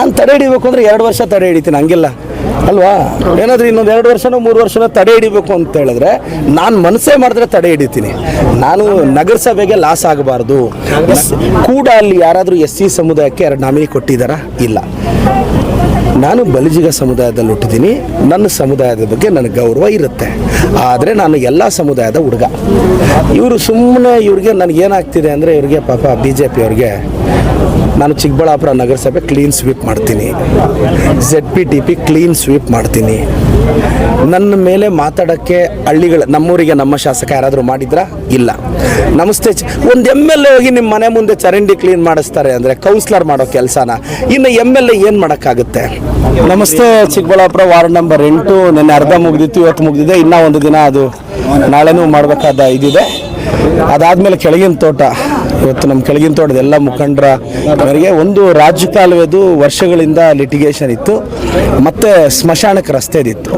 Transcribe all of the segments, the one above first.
ನಾನು ತಡೆ ಹಿಡಿಬೇಕು ಅಂದರೆ ಎರಡು ವರ್ಷ ತಡೆ ಹಿಡಿತೀನಿ, ಹಂಗಿಲ್ಲ. ಅಲ್ವಾ? ಏನಾದರೂ ಇನ್ನೊಂದು ಎರಡು ವರ್ಷನೋ ಮೂರು ವರ್ಷನೋ ತಡೆ ಹಿಡಿಬೇಕು ಅಂತ ಹೇಳಿದ್ರೆ ನಾನು ಮನಸ್ಸೇ ಮಾಡಿದ್ರೆ ತಡೆ ಹಿಡಿತೀನಿ. ನಾನು ನಗರಸಭೆಗೆ ಲಾಸ್ ಆಗಬಾರ್ದು. ಕೂಡ ಅಲ್ಲಿ ಯಾರಾದರೂ ಎಸ್ ಸಿ ಸಮುದಾಯಕ್ಕೆ ಎರಡು ನಾಮಿನಿ ಕೊಟ್ಟಿದ್ದಾರಾ? ಇಲ್ಲ. ನಾನು ಬಲಿಜಿಗ ಸಮುದಾಯದಲ್ಲಿ ಹುಟ್ಟಿದ್ದೀನಿ. ನನ್ನ ಸಮುದಾಯದ ಬಗ್ಗೆ ನನಗೆ ಗೌರವ ಇರುತ್ತೆ. ಆದರೆ ನಾನು ಎಲ್ಲ ಸಮುದಾಯದ ಹುಡುಗ. ಇವರು ಸುಮ್ಮನೆ ಇವ್ರಿಗೆ ನನಗೇನಾಗ್ತಿದೆ ಅಂದರೆ ಇವ್ರಿಗೆ ಪಾಪ ಬಿ ಜೆ ಪಿಯವ್ರಿಗೆ ನಾನು ಚಿಕ್ಕಬಳ್ಳಾಪುರ ನಗರಸಭೆ ಕ್ಲೀನ್ ಸ್ವೀಪ್ ಮಾಡ್ತೀನಿ. Z P T P clean sweep ಮಾಡ್ತೀನಿ. ನನ್ನ ಮೇಲೆ ಮಾತಾಡೋಕ್ಕೆ ಹಳ್ಳಿಗಳ, ನಮ್ಮೂರಿಗೆ ನಮ್ಮ ಶಾಸಕ ಯಾರಾದರೂ ಮಾಡಿದ್ರಾ? ಇಲ್ಲ. ನಮಸ್ತೆ ಒಂದು ಎಂ ಎಲ್ ಎ ಹೋಗಿ ನಿಮ್ಮ ಮನೆ ಮುಂದೆ ಚರಂಡಿ ಕ್ಲೀನ್ ಮಾಡಿಸ್ತಾರೆ ಅಂದರೆ ಕೌನ್ಸ್ಲರ್ ಮಾಡೋ ಕೆಲಸನ. ಇನ್ನು ಎಂ ಎಲ್ ಎ ಏನು ಮಾಡೋಕ್ಕಾಗುತ್ತೆ? ನಮಸ್ತೆ, ಚಿಕ್ಕಬಳ್ಳಾಪುರ ವಾರ್ಡ್ ನಂಬರ್ ಎಂಟು. ನೆನ್ನೆ ಅರ್ಧ ಮುಗಿದಿತ್ತು, ಇವತ್ತು ಮುಗಿದಿದೆ. ಇನ್ನೂ ಒಂದು ದಿನ ಅದು ನಾಳೆನೂ ಮಾಡಬೇಕಾದ ಇದಿದೆ. ಅದಾದಮೇಲೆ ಕೆಳಗಿನ ತೋಟ. ಇವತ್ತು ನಮ್ಮ ಕೆಳಗಿನ ತೋಟದ ಎಲ್ಲ ಮುಖಂಡರ, ಅವರಿಗೆ ಒಂದು ರಾಜ್ಯ ಕಾಲುವೆದು ವರ್ಷಗಳಿಂದ ಲಿಟಿಗೇಷನ್ ಇತ್ತು, ಮತ್ತು ಸ್ಮಶಾನಕ್ಕೆ ರಸ್ತೆದಿತ್ತು.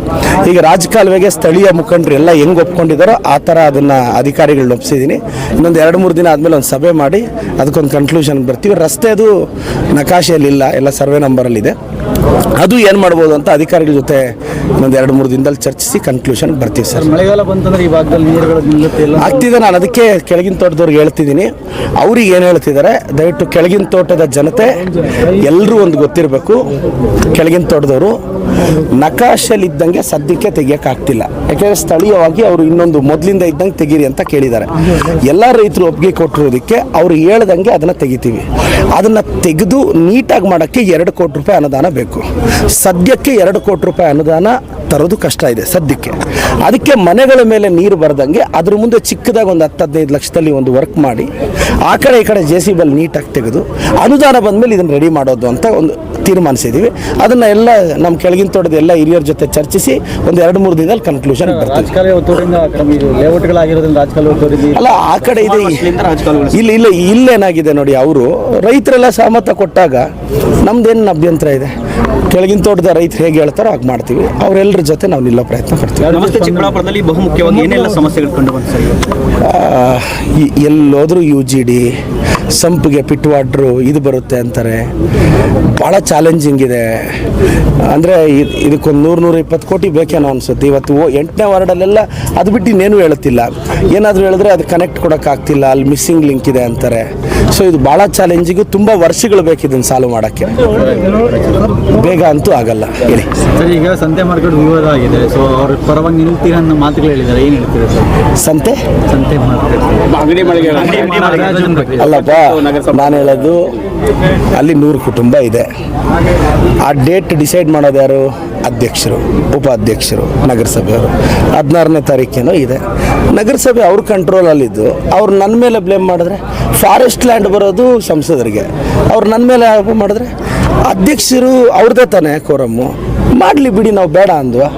ಈಗ ರಾಜ್ಯ ಕಾಲುವೆಗೆ ಸ್ಥಳೀಯ ಮುಖಂಡರು ಎಲ್ಲ ಹೆಂಗೆ ಒಪ್ಕೊಂಡಿದ್ದಾರೋ ಆ ಥರ ಅದನ್ನು ಅಧಿಕಾರಿಗಳನ್ನ ಒಪ್ಸಿದ್ದೀನಿ. ಇನ್ನೊಂದು ಎರಡು ಮೂರು ದಿನ ಆದಮೇಲೆ ಒಂದು ಸಭೆ ಮಾಡಿ ಅದಕ್ಕೊಂದು ಕನ್ಕ್ಲೂಷನ್ ಬರ್ತೀವಿ. ರಸ್ತೆದು ನಕಾಶೆಯಲ್ಲಿ ಇಲ್ಲ, ಎಲ್ಲ ಸರ್ವೆ ನಂಬರಲ್ಲಿದೆ ಅದು ಏನು ಮಾಡ್ಬೋದು ಅಂತ ಅಧಿಕಾರಿಗಳ ಜೊತೆ ಒಂದು ಎರಡು ಮೂರು ದಿನದಲ್ಲಿ ಚರ್ಚಿಸಿ ಕನ್ಕ್ಲೂಷನ್ ಬರ್ತೀವಿ ಸರ್. ಮಳೆಗಾಲ ಬಂತಂದ್ರೆ ಈ ಭಾಗದಲ್ಲಿ ನೀರುಗಳು ಆಗ್ತಿದೆ ನಾನು ಅದಕ್ಕೆ ಕೆಳಗಿನ ತೋಟದವ್ರಿಗೆ ಹೇಳ್ತಿದ್ದೀನಿ. ಅವ್ರಿಗೆ ಏನು ಹೇಳ್ತಿದ್ದಾರೆ ದಯವಿಟ್ಟು ಕೆಳಗಿನ ತೋಟದ ಜನತೆ ಎಲ್ಲರೂ ಒಂದು ಗೊತ್ತಿರಬೇಕು ಕೆಳಗಿನ ತೋಟದವರು ನಕಾಶಲ್ಲಿ ಇದ್ದಂಗೆ ಸದ್ಯಕ್ಕೆ ತೆಗಿಯೋಕ್ಕಾಗ್ತಿಲ್ಲ. ಯಾಕೆಂದ್ರೆ ಸ್ಥಳೀಯವಾಗಿ ಅವರು ಇನ್ನೊಂದು ಮೊದಲಿಂದ ಇದ್ದಂಗೆ ತೆಗೀರಿ ಅಂತ ಕೇಳಿದ್ದಾರೆ. ಎಲ್ಲ ರೈತರು ಒಪ್ಪಿಗೆ ಕೊಟ್ಟಿರೋದಕ್ಕೆ ಅವ್ರು ಹೇಳ್ದಂಗೆ ಅದನ್ನು ತೆಗಿತೀವಿ. ಅದನ್ನು ತೆಗೆದು ನೀಟಾಗಿ ಮಾಡೋಕ್ಕೆ ಎರಡು ಕೋಟಿ ರೂಪಾಯಿ ಅನುದಾನ ಬೇಕು. ಸದ್ಯಕ್ಕೆ ಎರಡು ಕೋಟಿ ರೂಪಾಯಿ ಅನುದಾನ ತರೋದು ಕಷ್ಟ ಇದೆ ಸದ್ಯಕ್ಕೆ. ಅದಕ್ಕೆ ಮನೆಗಳ ಮೇಲೆ ನೀರು ಬರದಂಗೆ ಅದ್ರ ಮುಂದೆ ಚಿಕ್ಕದಾಗಿ ಒಂದು ಹತ್ತು ಹದಿನೈದು ಲಕ್ಷದಲ್ಲಿ ಒಂದು ವರ್ಕ್ ಮಾಡಿ, ಆ ಕಡೆ ಈ ಕಡೆ ಜೆ ಸಿ ಬಲ್ ನೀಟಾಗಿ ತೆಗೆದು ಅನುದಾನ ಬಂದಮೇಲೆ ಇದನ್ನು ರೆಡಿ ಮಾಡೋದು ಅಂತ ಒಂದು ತೀರ್ಮಾನಿಸಿದ್ದೀವಿ. ಅದನ್ನು ಎಲ್ಲ ನಮ್ಮ ಕೆಳಗಿನ ತೋಟದ ಎಲ್ಲ ಹಿರಿಯರ ಜೊತೆ ಚರ್ಚಿಸಿ ಒಂದು ಎರಡು ಮೂರು ದಿನದಲ್ಲಿ ಕನ್ಕ್ಲೂಷನ್ ಅಲ್ಲ ಆ ಕಡೆ ಇದೆ ಇಲ್ಲ ಇಲ್ಲ ಇಲ್ಲೇನಾಗಿದೆ ನೋಡಿ ಅವರು. ರೈತರೆಲ್ಲ ಸಹಮತ ಕೊಟ್ಟಾಗ ನಮ್ದೇನು ಅಭ್ಯಂತರ ಇದೆ? ಕೆಳಗಿನ ತೋಟದ ರೈತರು ಹೇಗೆ ಹೇಳ್ತಾರೋ ಹಾಗೆ ಮಾಡ್ತೀವಿ. ಅವರೆಲ್ಲರ ಜೊತೆ ನಾವು ನಿಲ್ಲೋ ಪ್ರಯತ್ನ ಪಡ್ತೀವಿ. ನಮಸ್ತೆ ಚಿಕ್ಕಬಳ್ಳಾಪುರದಲ್ಲಿ ಬಹುಮುಖ್ಯವಾಗಿ ಏನೆಲ್ಲ ಸಮಸ್ಯೆಗಳು ಕಂಡು ಬಂತು ಎಲ್ಲೋದ್ರೂ ಯು ಜಿ ಡಿ ಸಂಪಿಗೆ ಪಿಟ್ ವಾಟ್ರು ಇದು ಬರುತ್ತೆ ಅಂತಾರೆ. ಭಾಳ ಚಾಲೆಂಜಿಂಗ್ ಇದೆ ಅಂದರೆ ಇದಕ್ಕೊಂದು ನೂರು ನೂರ ಇಪ್ಪತ್ತು ಕೋಟಿ ಬೇಕೇನೋ ಅನಿಸುತ್ತೆ. ಇವತ್ತು ಓ- ಎಂಟನೇ ವಾರ್ಡಲ್ಲೆಲ್ಲ ಅದು ಬಿಟ್ಟು ಇನ್ನೇನು ಹೇಳುತ್ತಿಲ್ಲ. ಏನಾದರೂ ಹೇಳಿದ್ರೆ ಅದು ಕನೆಕ್ಟ್ ಕೊಡೋಕ್ಕಾಗ್ತಿಲ್ಲ ಅಲ್ಲಿ ಮಿಸ್ಸಿಂಗ್ ಲಿಂಕ್ ಇದೆ ಅಂತಾರೆ. ಸೊ ಇದು ಭಾಳ ಚಾಲೆಂಜಿಂಗು ತುಂಬ ವರ್ಷಗಳು ಬೇಕು ಇದನ್ನು ಸಾಲ್ವ್ ಮಾಡೋಕ್ಕೆ. ಬೇಗ ಅಂತೂ ಆಗಲ್ಲ. ಹೇಳಿ. ಸರ್ ಈಗ ಸಂತೆ ಮಾರ್ಕೆಟ್ ವಿವಾದ ಆಗಿದೆ ಸೊ ಅವ್ರ ಪರವಾಗಿ ನಿಲ್ತೀರ ಅನ್ನೋ ಮಾತುಗಳು ಹೇಳಿದ್ದಾರೆ. ಏನು ಹೇಳ್ತೀರಾ ಸರ್? ಸಂತೆ? ಅಲ್ಲಪ್ಪ ನಾನು ಹೇಳೋದು ಅಲ್ಲಿ ನೂರು ಕುಟುಂಬ ಇದೆ. ಆ ಡೇಟ್ ಡಿಸೈಡ್ ಮಾಡೋದು ಯಾರು? ಅಧ್ಯಕ್ಷರು ಉಪಾಧ್ಯಕ್ಷರು ನಗರಸಭೆಯವರು. ಹದಿನಾರನೇ ತಾರೀಕೇನೋ ಇದೆ. ನಗರಸಭೆ ಅವ್ರ ಕಂಟ್ರೋಲಲ್ಲಿದ್ದು ಅವ್ರು ನನ್ನ ಮೇಲೆ ಬ್ಲೇಮ್ ಮಾಡಿದ್ರೆ ಫಾರೆಸ್ಟ್ ಲ್ಯಾಂಡ್ ಬರೋದು ಸಂಸದರಿಗೆ. ಅವ್ರು ನನ್ನ ಮೇಲೆ ಆರೋಪ ಮಾಡಿದ್ರೆ ಅಧ್ಯಕ್ಷರು ಅವ್ರದ್ದೇ ತಾನೇ ಕೋರಮ್ಮು ಮಾಡಲಿ ಬಿಡಿ ನಾವು ಬೇಡ ಅಂದ್ವಾ.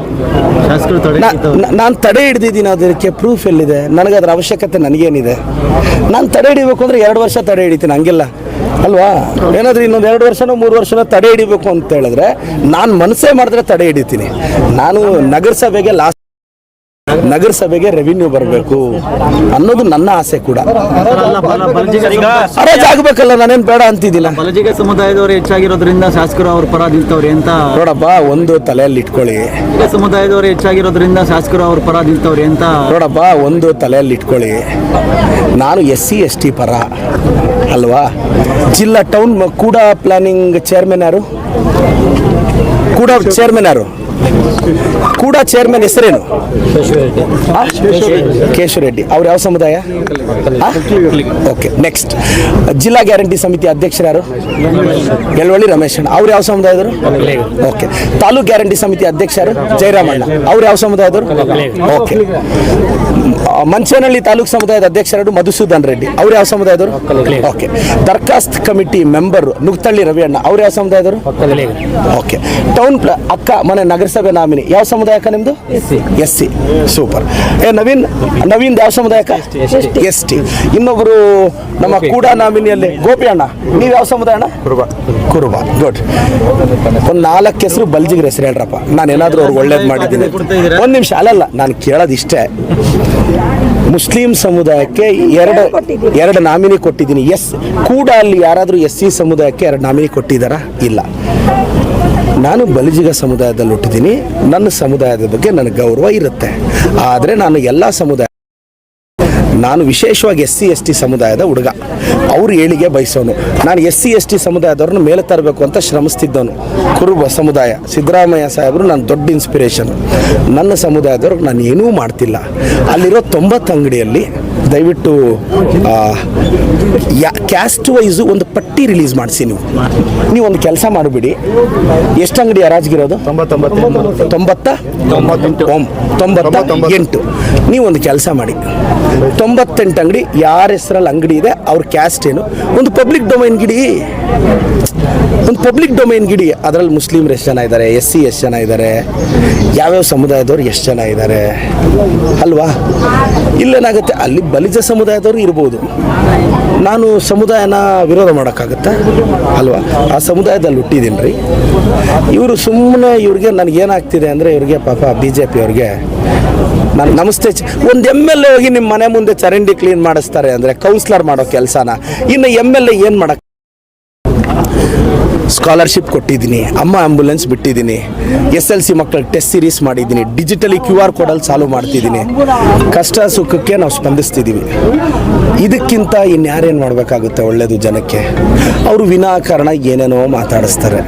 ನಾನು ತಡೆ ಹಿಡ್ದಿದ್ದೀನಿ ಅದಕ್ಕೆ ಪ್ರೂಫ್ ಎಲ್ಲಿದೆ? ನನಗೆ ಅದರ ಅವಶ್ಯಕತೆ ನನಗೇನಿದೆ? ನಾನು ತಡೆ ಹಿಡಿಬೇಕು ಅಂದರೆ ಎರಡು ವರ್ಷ ತಡೆ ಹಿಡಿತೀನಿ ಹಂಗಿಲ್ಲ. ಅಲ್ವಾ? ಏನಾದರೂ ಇನ್ನೊಂದು ಎರಡು ವರ್ಷನೋ ಮೂರು ವರ್ಷನೋ ತಡೆ ಹಿಡಿಬೇಕು ಅಂತ ಹೇಳಿದ್ರೆ ನಾನು ಮನಸ್ಸೇ ಮಾಡಿದ್ರೆ ತಡೆ ಹಿಡಿತೀನಿ. ನಾನು ನಗರಸಭೆಗೆ ಲಾಸ್ಟ್ ನಗರಸಭೆಗೆ ರೆವಿನ್ಯೂ ಬರಬೇಕು ಅನ್ನೋದು ನನ್ನ ಆಸೆ ಕೂಡ. ಆಗ್ಬೇಕಲ್ಲ ನಾನೇನು ಬೇಡ ಅಂತಿದ್ದಿಲ್ಲ. ಬಲಜಿಗ ಸಮುದಾಯದವರು ಹೆಚ್ಚಾಗಿರೋದ್ರಿಂದ ಶಾಸಕರು ಅವ್ರ ಪರ ನಿಲ್ತವ್ರೆ ಅಂತ ನೋಡಪ್ಪ ಒಂದು ತಲೆಯಲ್ಲಿ ಇಟ್ಕೊಳ್ಳಿ. ಸಮುದಾಯದವರು ಹೆಚ್ಚಾಗಿರೋದ್ರಿಂದ ಶಾಸಕರು ಅವ್ರ ಪರ ನಿಲ್ತವ್ರೆ ಅಂತ ನೋಡಪ್ಪ ಒಂದು ತಲೆಯಲ್ಲಿ ಇಟ್ಕೊಳ್ಳಿ. ನಾನು ಎಸ್ ಸಿ ಎಸ್ ಟಿ ಪರ ಅಲ್ವಾ? ಜಿಲ್ಲಾ ಟೌನ್ ಕೂಡ ಪ್ಲಾನಿಂಗ್ ಚೇರ್ಮನ್ ಯಾರು? ಕೂಡ ಚೇರ್ಮನ್ ಯಾರು? ಕೂಡ ಚೇರ್ಮನ್ ಹೆಸರೇನು? ಕೇಶವ ರೆಡ್ಡಿ ಅವ್ರು ಯಾವ ಸಮುದಾಯ? ಓಕೆ ನೆಕ್ಸ್ಟ್ ಜಿಲ್ಲಾ ಗ್ಯಾರಂಟಿ ಸಮಿತಿ ಅಧ್ಯಕ್ಷರು ಯಾರು? ರಮೇಶಣ್ಣ ರಮೇಶ್ ಅಣ್ಣ. ಅವ್ರು ಯಾವ ಸಮುದಾಯದವರು? ಓಕೆ ತಾಲೂಕ್ ಗ್ಯಾರಂಟಿ ಸಮಿತಿ ಅಧ್ಯಕ್ಷ ಯಾರು? ಜಯರಾಮಣ್ಣ. ಅವ್ರು ಯಾವ ಸಮುದಾಯದವರು? ಓಕೆ ಮಂಚೇನಹಳ್ಳಿ ತಾಲೂಕ್ ಸಮುದಾಯದ ಅಧ್ಯಕ್ಷರು ಮಧುಸೂದನ್ ರೆಡ್ಡಿ. ಅವ್ರು ಯಾವ ಸಮುದಾಯದವರು? ಓಕೆ ದರ್ಖಾಸ್ತ್ ಕಮಿಟಿ ಮೆಂಬರ್ ನುಗ್ತಳ್ಳಿ ರವಿಯಣ್ಣ. ಅವ್ರು ಯಾವ ಸಮುದಾಯದವರು? ಓಕೆ ಟೌನ್ ಅಕ್ಕ ಮನೆ ನಗರಸಭೆ ನಾಮಿನಿ. ಯಾವ ಸಮುದಾಯಕ ನಿಮ್ಮದು ಎಸ್ ಸಿ. ಸೂಪರ್. ಏ ನವೀನ್ ನವೀನ್ ಯಾವ ಸಮುದಾಯಕ? S T. ಇನ್ನೊಬ್ಬರು ನಮ್ಮ ಕೂಡ ನಾಮಿನಿಯಲ್ಲಿ ಗೋಪಿ ಅಣ್ಣ. ನೀವು ಯಾವ ಸಮುದಾಯ ಅಣ್ಣ? ಕುರುಬ. ಕುರುಬ. ಗುಡ್ ಒಂದು ನಾಲ್ಕು ಹೆಸರು ಬಲ್ಜಿಗ್ರ ಹೆಸರು ಹೇಳ್ರಪ್ಪ. ನಾನು ಏನಾದರೂ ಅವ್ರಿಗೆ ಒಳ್ಳೇದು ಮಾಡಿದ್ದೀನಿ. ಒಂದು ನಿಮಿಷ ಅಲ್ಲಲ್ಲ ನಾನು ಕೇಳೋದಿಷ್ಟೇ. ಮುಸ್ಲಿಂ ಸಮುದಾಯಕ್ಕೆ ಎರಡು ಎರಡು ನಾಮಿನಿ ಕೊಟ್ಟಿದ್ದೀನಿ. ಎಸ್ ಕೂಡ ಅಲ್ಲಿ ಯಾರಾದರೂ ಎಸ್ ಸಿ ಸಮುದಾಯಕ್ಕೆ ಎರಡು ನಾಮಿನಿ ಕೊಟ್ಟಿದ್ದಾರಾ? ಇಲ್ಲ. ನಾನು ಬಲಿಜಿಗ ಸಮುದಾಯದಲ್ಲಿ ಹುಟ್ಟಿದ್ದೀನಿ ನನ್ನ ಸಮುದಾಯದ ಬಗ್ಗೆ ನನಗೆ ಗೌರವ ಇರುತ್ತೆ. ಆದರೆ ನಾನು ಎಲ್ಲ ಸಮುದಾಯ ನಾನು ವಿಶೇಷವಾಗಿ ಎಸ್ ಸಿ, ಎಸ್ ಟಿ ಸಮುದಾಯದ ಹುಡುಗ. ಅವರು ಏಳಿಗೆ ಬಯಸೋನು. ನಾನು ಎಸ್ ಸಿ, ಎಸ್ ಟಿ ಸಮುದಾಯದವ್ರನ್ನ ಮೇಲೆ ತರಬೇಕು ಅಂತ ಶ್ರಮಿಸ್ತಿದ್ದವನು. ಕುರುಬ ಸಮುದಾಯ, ಸಿದ್ದರಾಮಯ್ಯ ಸಾಹೇಬರು ನಾನು ದೊಡ್ಡ ಇನ್ಸ್ಪಿರೇಷನ್ ನನ್ನ ಸಮುದಾಯದವ್ರಿಗೆ ನಾನು ಏನೂ ಮಾಡ್ತಿಲ್ಲ. ಅಲ್ಲಿರೋ ತೊಂಬತ್ತು ಅಂಗಡಿಯಲ್ಲಿ ದಯವಿಟ್ಟು ಕ್ಯಾಸ್ಟ್ ವೈಸು ಒಂದು ಪಟ್ಟಿ ರಿಲೀಸ್ ಮಾಡಿಸಿ ನೀವು. ನೀವು ಒಂದು ಕೆಲಸ ಮಾಡಿಬಿಡಿ. ಎಷ್ಟು ಅಂಗಡಿ ಹರಾಜ್ಗಿರೋದು ತೊಂಬತ್ತ ತೊಂಬತ್ತ ಎಂಟು. ನೀವು ಒಂದು ಕೆಲಸ ಮಾಡಿ. ತೊಂಬತ್ತೆಂಟು ಅಂಗಡಿ, ಯಾರ ಹೆಸರಲ್ಲಿ ಅಂಗಡಿ ಇದೆ, ಅವ್ರ ಕ್ಯಾಸ್ಟ್ ಏನು. ಒಂದು ಪಬ್ಲಿಕ್ ಡೊಮೈನ್ ಗಿಡಿ. ಒಂದು ಪಬ್ಲಿಕ್ ಡೊಮೈನ್ ಗಿಡಿ. ಅದರಲ್ಲಿ ಮುಸ್ಲಿಮ್ರು ಎಷ್ಟು ಜನ ಇದ್ದಾರೆ ಎಸ್ ಸಿ ಎಷ್ಟು ಜನ ಇದ್ದಾರೆ ಯಾವ್ಯಾವ ಸಮುದಾಯದವ್ರು ಎಷ್ಟು ಜನ ಇದ್ದಾರೆ ಅಲ್ವಾ? ಇಲ್ಲೇನಾಗುತ್ತೆ, ಅಲ್ಲಿ ಬಲಿಜ ಸಮುದಾಯದವರು ಇರ್ಬೋದು. ನಾನು ಸಮುದಾಯನ ವಿರೋಧ ಮಾಡೋಕ್ಕಾಗತ್ತಾ? ಅಲ್ವಾ? ಆ ಸಮುದಾಯದಲ್ಲಿ ಹುಟ್ಟಿದ್ದೀನಿ ರೀ ಇವರು ಸುಮ್ಮನೆ ಇವ್ರಿಗೆ ನನಗೇನಾಗ್ತಿದೆ ಅಂದರೆ ಇವ್ರಿಗೆ ಪಾಪ ಬಿ ಜೆ ಪಿ ಅವ್ರಿಗೆ ನಾನು ನಮಸ್ತೆ ಒಂದು ಎಂ ಎಲ್ ಎ ಹೋಗಿ ನಿಮ್ಮ ಮನೆ ಮುಂದೆ ಚರಂಡಿ ಕ್ಲೀನ್ ಮಾಡಿಸ್ತಾರೆ ಅಂದರೆ ಕೌನ್ಸ್ಲರ್ ಮಾಡೋ ಕೆಲಸನ. ಇನ್ನು ಎಂ ಎಲ್ ಎ ಏನು ಮಾಡಕ್ಕೆ ಸ್ಕಾಲರ್ಶಿಪ್ ಕೊಟ್ಟಿದ್ದೀನಿ, ಅಮ್ಮ ಆ್ಯಂಬುಲೆನ್ಸ್ ಬಿಟ್ಟಿದ್ದೀನಿ ಎಸ್ ಎಲ್ ಸಿ ಮಕ್ಕಳ ಟೆಸ್ಟ್ ಸೀರೀಸ್ ಮಾಡಿದ್ದೀನಿ ಡಿಜಿಟಲಿ ಕ್ಯೂ ಆರ್ ಕೋಡಲ್ಲಿ ಸಾಲ್ವ್ ಮಾಡ್ತಿದ್ದೀನಿ. ಕಷ್ಟ ಸುಖಕ್ಕೆ ನಾವು ಸ್ಪಂದಿಸ್ತಿದ್ದೀವಿ ಇದಕ್ಕಿಂತ ಇನ್ಯಾರೇನು ಮಾಡಬೇಕಾಗುತ್ತೆ ಒಳ್ಳೆಯದು ಜನಕ್ಕೆ? ಅವರು ವಿನಾಕಾರಣ ಏನೇನೋ ಮಾತಾಡಿಸ್ತಾರೆ.